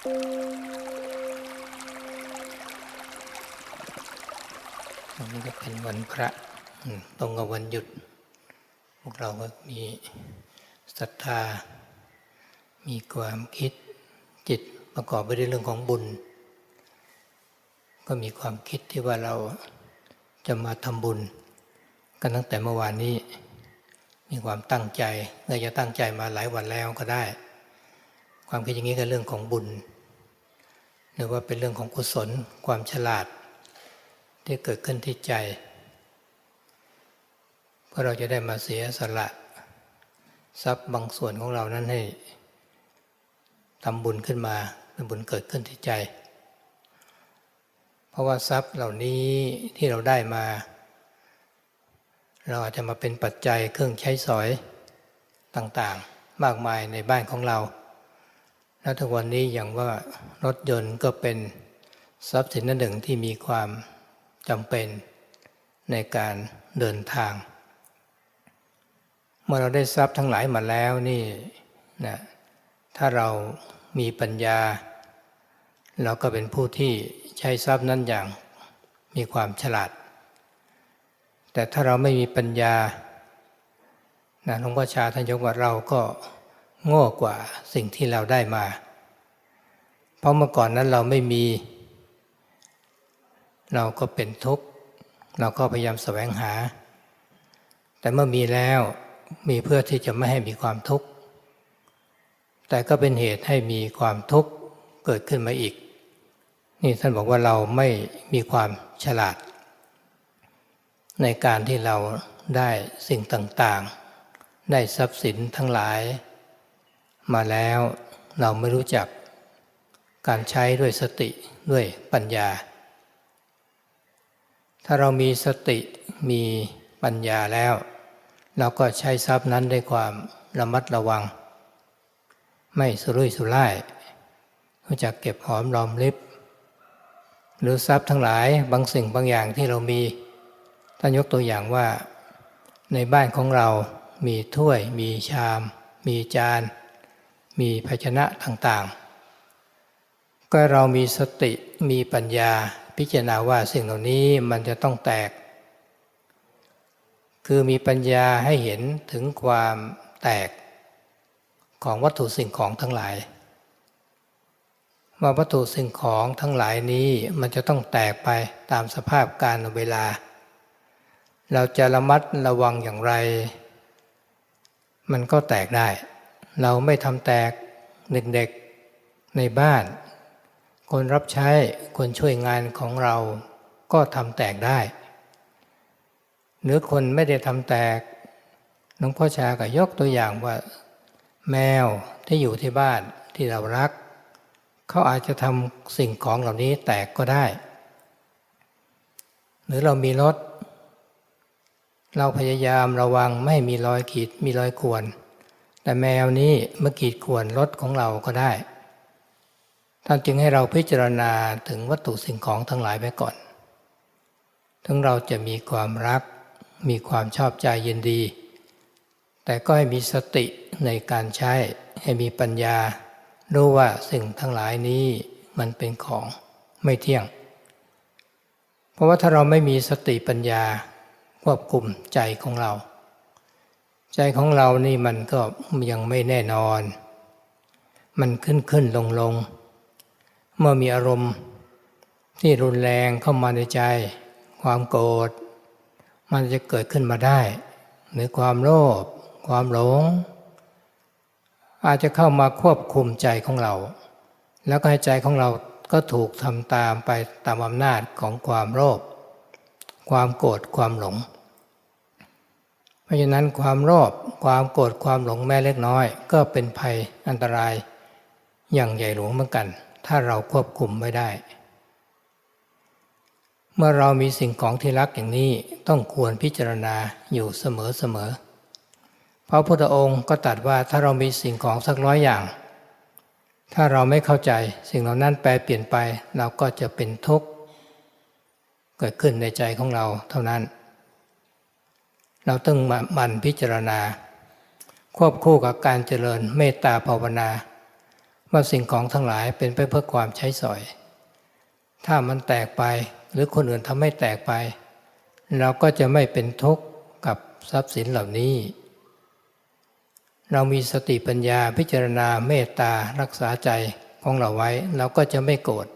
วันนี้ก็เป็นวันพระตรงกับวันหยุด พวกเราก็มีศรัทธา มีความคิดจิตประกอบไปด้วยเรื่องของบุญ ก็มีความคิดที่ว่าเราจะมาทำบุญ กันตั้งแต่เมื่อวานนี้ มีความตั้งใจเราจะตั้งใจมาหลายวันแล้วก็ได้ ความคิดอย่างนี้ก็เรื่องของบุญ หรือว่าเป็นเรื่องของกุศลความฉลาด ที่เกิดขึ้นที่ใจเพื่อเราจะได้มาเสียสละทรัพย์บางส่วนของเรานั้นให้ทำบุญขึ้นมาเป็นบุญเกิดขึ้นที่ใจ เพราะว่าทรัพย์เหล่านี้ที่เราได้มา เราอาจจะมาเป็นปัจจัยเครื่องใช้สอยต่างๆ มากมายในบ้านของเรา และทุกวันนี้อย่างว่ารถยนต์ก็เป็นทรัพย์สินหนึ่งที่มีความจำเป็นในการเดินทาง เมื่อเราได้ทรัพย์ทั้งหลายมาแล้วนี่นะถ้าเรามีปัญญา เราก็เป็นผู้ที่ใช้ทรัพย์นั้นอย่างมีความฉลาด แต่ถ้าเราไม่มีปัญญานะหลวงพ่อชาท่านยกว่าเราก็ โง่กว่าสิ่งที่เราได้มา เพราะเมื่อก่อนนั้นเราไม่มี เราก็เป็นทุกข์ เราก็พยายามแสวงหา แต่เมื่อมีแล้วมีเพื่อที่จะไม่ให้มีความทุกข์ แต่ก็เป็นเหตุให้มีความทุกข์เกิดขึ้นมาอีก นี่ท่านบอกว่าเราไม่มีความฉลาด ในการที่เราได้สิ่งต่างๆ ได้ทรัพย์สินทั้งหลาย มาแล้วเราไม่รู้จักการใช้ด้วยสติด้วยปัญญา ถ้าเรามีสติมีปัญญาแล้ว เราก็ใช้ทรัพย์นั้นด้วยความระมัดระวัง ไม่สุรุ่ยสุร่ายรู้จักเก็บหอมรอมริบหรือทรัพย์ทั้งหลายบางสิ่งบางอย่างที่เรามีท่านยกตัวอย่างว่า ในบ้านของเรามีถ้วย มีชาม มีจาน มีภาชนะต่างๆ ก็เรามีสติมีปัญญาพิจารณาว่าสิ่งเหล่านี้มันจะต้องแตก คือมีปัญญาให้เห็นถึงความแตกของวัตถุสิ่งของทั้งหลาย ว่าวัตถุสิ่งของทั้งหลายนี้มันจะต้องแตกไปตามสภาพการเวลา เราจะระมัดระวังอย่างไร มันก็แตกได้ เราไม่ทำแตกเด็กๆในบ้าน คนรับใช้คนช่วยงานของเราก็ทำแตกได้ หรือคนไม่ได้ทำแตกหลวงพ่อชาก็ยกตัวอย่างว่า แมวที่อยู่ที่บ้านที่เรารัก เขาอาจจะทำสิ่งของเหล่านี้แตกก็ได้ หรือเรามีรถ เราพยายามระวังไม่มีรอยขีดมีรอยข่วน แต่แมวนี้เมื่อขีดข่วนรถของเราก็ได้ ท่านจึงให้เราพิจารณาถึงวัตถุสิ่งของทั้งหลายไปก่อน ถึงเราจะมีความรัก มีความชอบใจเยินดี แต่ก็ให้มีสติในการใช้ ให้มีปัญญา รู้ว่าสิ่งทั้งหลายนี้มันเป็นของไม่เที่ยง เพราะว่าถ้าเราไม่มีสติปัญญาควบคุมใจของเรา ใจของเรานี่มันก็ยังไม่แน่นอน มันขึ้นขึ้นลงลง เมื่อมีอารมณ์ที่รุนแรงเข้ามาในใจ ความโกรธ มันจะเกิดขึ้นมาได้ หรือความโลภความหลง อาจจะเข้ามาควบคุมใจของเรา แล้วก็ให้ใจของเราก็ถูกทำตามไปตามอำนาจของความโลภความโกรธความหลง ราะฉะนั้นความโลภความโกรธความหลงแม้เล็กน้อย ก็เป็นภัยอันตรายอย่างใหญ่หลวงเหมือนกัน ถ้าเราควบคุมไม่ได้ เมื่อเรามีสิ่งของที่รักอย่างนี้ต้องควรพิจารณาอยู่เสมอเสมอพระพุทธองค์ก็ตรัสว่าถ้าเรามีสิ่งของสักร้อยอย่าง ถ้าเราไม่เข้าใจสิ่งเหล่านั้นแปลเปลี่ยนไปเราก็จะเป็นทุกข์เกิดขึ้นในใจของเราเท่านั้น เราต้องมันพิจารณา ควบคู่กับการเจริญเมตตาภาวนา ว่าสิ่งของทั้งหลายเป็นไปเพื่อความใช้สอย ถ้ามันแตกไปหรือคนอื่นทำให้แตกไป เราก็จะไม่เป็นทุกข์กับทรัพย์สินเหล่านี้ เรามีสติปัญญาพิจารณาเมตตารักษาใจของเราไว้ เราก็จะไม่โกรธ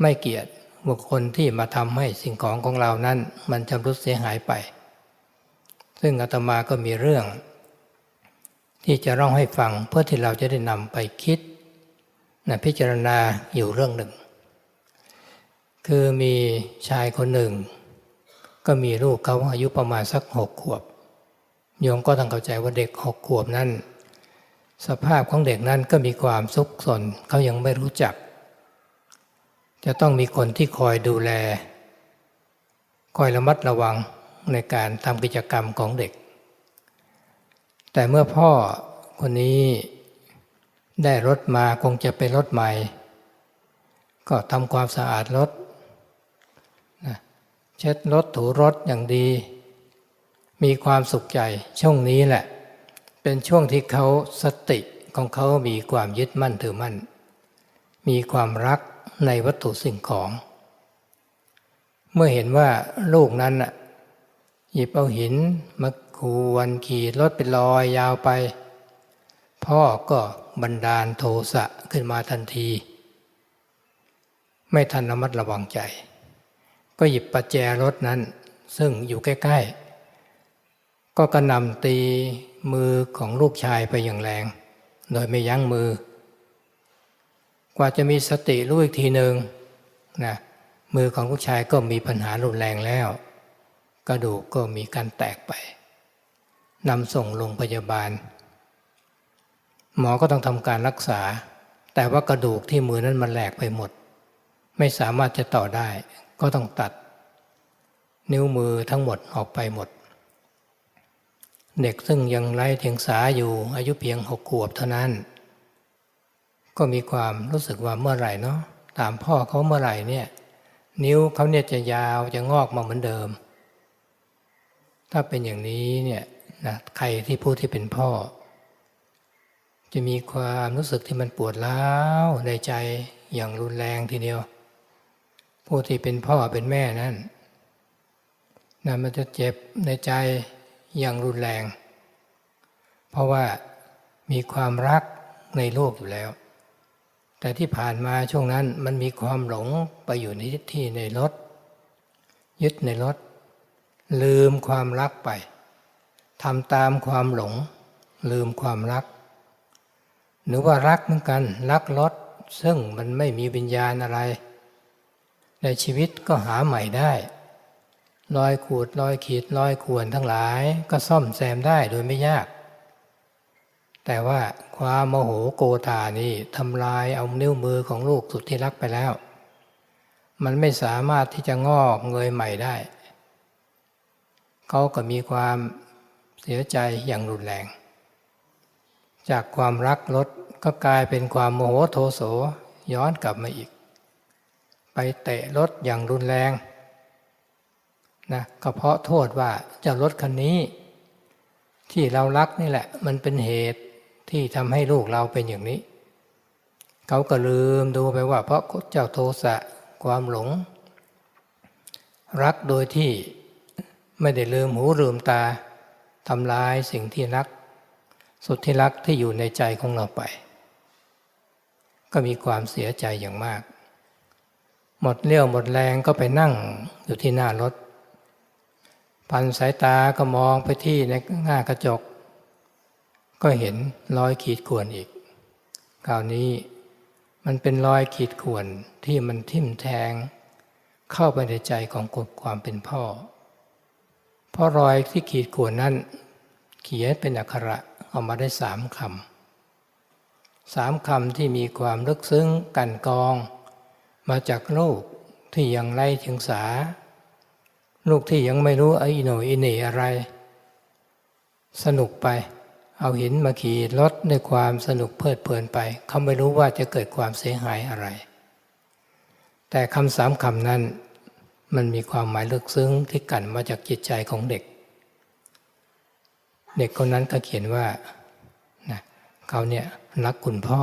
ไม่เกลียดบุคคลที่มาทำให้สิ่งของของเรานั้น มันชำรุดเสียหายไป ซึ่งอาตมาก็มีเรื่อง ที่จะร้องให้ฟังเพื่อที่เราจะได้นำไปคิดนะพิจารณาอยู่เรื่องหนึ่ง คือมีชายคนหนึ่ง ก็มีลูกเขาอายุประมาณสักหกขวบโยมก็ต้องเข้าใจว่าเด็กหกขวบนั้นสภาพของเด็กนั้นก็มีความซุกซนเขายังไม่รู้จัก จะต้องมีคนที่คอยดูแล คอยระมัดระวัง ในการทำกิจกรรมของเด็ก แต่เมื่อพ่อคนนี้ได้รถมาคงจะเป็นรถใหม่ ก็ทำความสะอาดรถเช็ดรถถูรถอย่างดี มีความสุขใจช่วงนี้แหละ เป็นช่วงที่เขาสติของเขามีความยึดมั่นถือมั่น มีความรักในวัตถุสิ่งของ เมื่อเห็นว่าลูกนั้นน่ะ หยิบเอาหินมาขวนขี่รถเป็นลอยยาวไป พ่อก็บันดาลโทสะขึ้นมาทันที ไม่ทันระมัดระวังใจ ก็หยิบประแจรถนั้น ซึ่งอยู่ใกล้ ๆ ก็กระนำตีมือของลูกชายไปอย่างแรง โดยไม่ยั้งมือ กว่าจะมีสติรู้อีกทีหนึ่งนะมือของลูกชายก็มีปัญหารุนแรงแล้ว กระดูกก็มีการแตกไปนำส่งโรงพยาบาล หมอก็ต้องทำการรักษา แต่ว่ากระดูกที่มือนั้นมันแหลกไปหมด ไม่สามารถจะต่อได้ ก็ต้องตัด นิ้วมือทั้งหมดออกไปหมด เด็กซึ่งยังไร้เทียงสาอยู่อายุเพียงหกขวบเท่านั้น ก็มีความรู้สึกว่าเมื่อไหร่เนาะตามพ่อเขาเมื่อไหร่เนี่ย นิ้วเขาเนี่ยจะยาวจะงอกมาเหมือนเดิม ถ้าเป็นอย่างนี้เนี่ยนะใครที่ผู้ที่เป็นพ่อ จะมีความรู้สึกที่มันปวดร้าวในใจอย่างรุนแรงทีเดียว ผู้ที่เป็นพ่อเป็นแม่นั้นนะมันจะเจ็บในใจอย่างรุนแรง เพราะว่ามีความรักในโลกอยู่แล้ว แต่ที่ผ่านมาช่วงนั้นมันมีความหลงไปอยู่ในที่ในรถ ยึดในรถ ลืมความรักไปทำตามความหลง ลืมความรัก หรือว่ารักเหมือนกัน รักรถซึ่งมันไม่มีวิญญาณอะไร ในชีวิตก็หาใหม่ได้รอยขูดรอยขีดรอยข่วนทั้งหลายก็ซ่อมแซมได้โดยไม่ยาก แต่ว่าความโมโหโกธานี่ทำลายเอานิ้วมือของลูกสุดที่รักไปแล้ว มันไม่สามารถที่จะงอกเงยใหม่ได้ เขาก็มีความเสียใจอย่างรุนแรง จากความรักลดก็กลายเป็นความโมโหโทโสย้อนกลับมาอีก ไปเตะรถอย่างรุนแรงนะก็เพราะโทษว่าเจ้ารถคันนี้ ที่เรารักนี่แหละ มันเป็นเหตุที่ทำให้ลูกเราเป็นอย่างนี้ เขาก็ลืมดูไปว่า เพราะเจ้าโทสะความหลง รักโดยที่ ไม่ได้ลืมหูลืมตาทำลายสิ่งที่รัก สุดที่รักที่อยู่ในใจของเราไป ก็มีความเสียใจอย่างมาก หมดเลี้ยวหมดแรงก็ไปนั่งอยู่ที่หน้ารถ พันสายตาก็มองไปที่ในหน้ากระจก ก็เห็นรอยขีดข่วนอีกคราวนี้มันเป็นรอยขีดข่วนที่มันทิ่มแทง เข้าไปในใจของความเป็นพ่อ เพราะรอยที่ขีดข่วนนั้น เขียนเป็นอักขระออกมาได้สามคำสามคำที่มีความลึกซึ้งกันกอง มาจากลูกที่ยังไร้ถึงสา ลูกที่ยังไม่รู้ไอ้หน่อยอินี่อะไร สนุกไป เอาหินมาขี่รถด้วยความสนุกเพลิดเพลินไป เขาไม่รู้ว่าจะเกิดความเสียหายอะไร แต่คำสามคำนั้น มันมีความหมายลึกซึ้งที่กันมาจากจิตใจของเด็ก เด็กคนนั้นก็เขียนว่านะเขาเนี่ยรักคุณพ่อ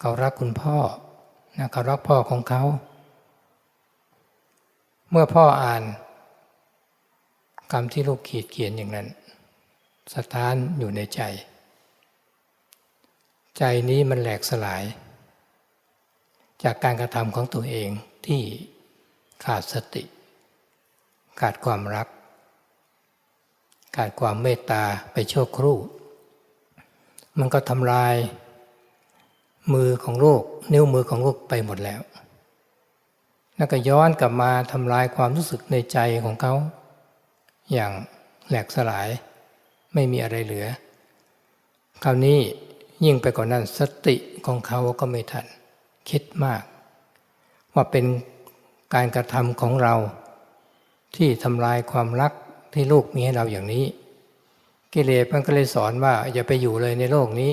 เขารักคุณพ่อนะเขารักพ่อของเขา เมื่อพ่ออ่านคำที่ลูกขีดเขียนอย่างนั้นสถานอยู่ในใจ ใจนี้มันแหลกสลาย จากการกระทำของตัวเองที่ ขาดสติ ขาดความรัก ขาดความเมตตาไปชั่วครู่ มันก็ทำลาย มือของลูกนิ้วมือของลูกไปหมดแล้วแล้วก็ย้อนกลับมาทำลายความรู้สึกในใจของเขา อย่างแหลกสลายไม่มีอะไรเหลือ คราวนี้ยิ่งไปกว่านนั้นสติของเขาก็ไม่ทัน คิดมาก ว่าเป็น การกระทำของเรา ที่ทำลายความรักที่ลูกมีให้เราอย่างนี้ กิเลสมันก็เลยสอนว่าอย่าไปอยู่เลยในโลกนี้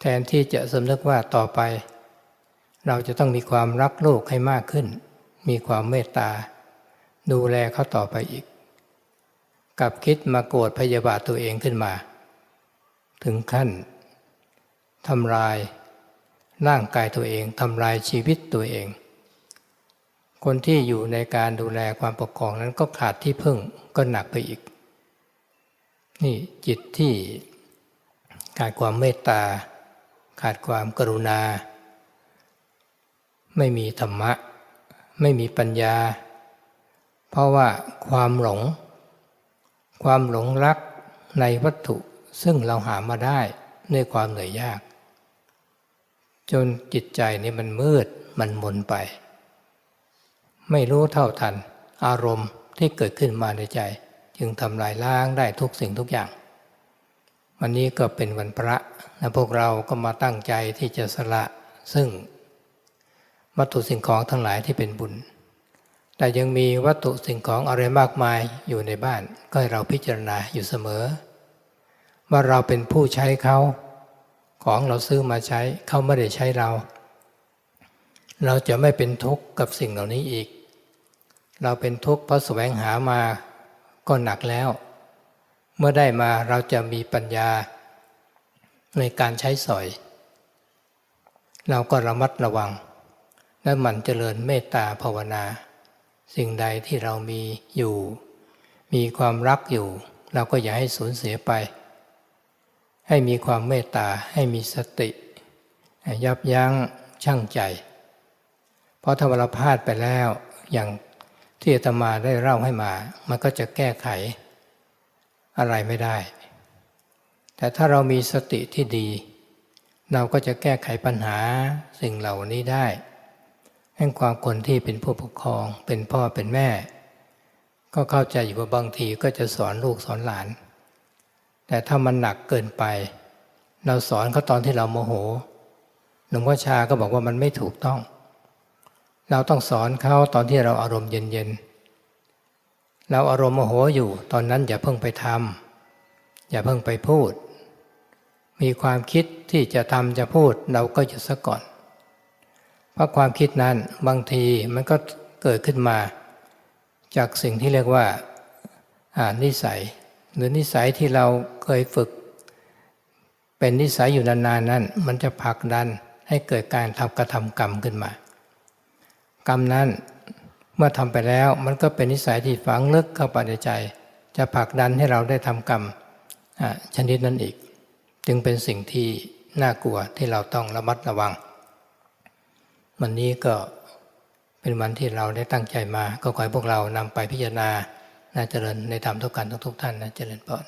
แทนที่จะสำนึกว่าต่อไป เราจะต้องมีความรักลูกให้มากขึ้น มีความเมตตา ดูแลเขาต่อไปอีกกับคิดมาโกรธพยาบาทตัวเองขึ้นมา ถึงขั้นทำลายร่างกายตัวเองทำลายชีวิตตัวเอง คนที่อยู่ในการดูแลความปกครองนั้นก็ขาดที่พึ่งก็หนักไปอีก นี่จิตที่ขาดความเมตตา ขาดความกรุณา ไม่มีธรรมะ ไม่มีปัญญา เพราะว่าความหลง ความหลงรักในวัตถุซึ่งเราหามาได้ด้วยความเหนื่อยยาก จนจิตใจนี่มันมืดมันมนไป ไม่รู้เท่าทัน อารมณ์ที่เกิดขึ้นมาในใจ จึงทำลายล้างได้ทุกสิ่งทุกอย่าง วันนี้ก็เป็นวันพระนะพวกเราก็มาตั้งใจที่จะสละซึ่ง วัตถุสิ่งของทั้งหลายที่เป็นบุญ แต่ยังมีวัตถุสิ่งของอะไรมากมายอยู่ในบ้าน ก็ให้เราพิจารณาอยู่เสมอ ว่าเราเป็นผู้ใช้เขาของเราซื้อมาใช้เขาไม่ได้ใช้เรา เราจะไม่เป็นทุกข์กับสิ่งเหล่านี้อีก เราเป็นทุกข์เพราะแสวงหามาก็หนักแล้ว เมื่อได้มาเราจะมีปัญญาในการใช้สอย เราก็ระมัดระวัง และหมั่นเจริญเมตตาภาวนา สิ่งใดที่เรามีอยู่ มีความรักอยู่ เราก็อย่าให้สูญเสียไป ให้มีความเมตตาให้มีสติยับยั้งชั่งใจ เพราะถ้าเราพลาดไปแล้วอย่าง ที่อาตมาได้เล่าให้มา มันก็จะแก้ไขอะไรไม่ได้ แต่ถ้าเรามีสติที่ดี เราก็จะแก้ไขปัญหาสิ่งเหล่านี้ได้ให้ความคนที่เป็นผู้ปกครอง เป็นพ่อเป็นแม่ ก็เข้าใจอยู่ว่าบางทีก็จะสอนลูกสอนหลาน แต่ถ้ามันหนักเกินไป เราสอนเขาตอนที่เราโมโหหลวงพ่อชาก็บอกว่ามันไม่ถูกต้อง เราต้องสอนเขาตอนที่เราอารมณ์เย็นๆ เราอารมณ์โมโหอยู่ตอนนั้นอย่าเพิ่งไปทำอย่าเพิ่งไปพูด มีความคิดที่จะทำจะพูดเราก็หยุดซะก่อน เพราะความคิดนั้นบางทีมันก็เกิดขึ้นมา จากสิ่งที่เรียกว่านิสัย หรือนิสัยที่เราเคยฝึก เป็นนิสัยอยู่นานๆนั้น มันจะผลักดันให้เกิดการทำกระทำกรรมขึ้นมา กรรมนั้นเมื่อทำไปแล้วมันก็เป็นนิสัยที่ฝังลึกเข้าไปในใจ จะผลักดันให้เราได้ทำกรรมชนิดนั้นอีก จึงเป็นสิ่งที่น่ากลัวที่เราต้องระมัดระวัง วันนี้ก็เป็นวันที่เราได้ตั้งใจมา ก็ขอให้พวกเรานำไปพิจารณาน่าเจริญในธรรมทุกการทุกท่านนะเจริญพร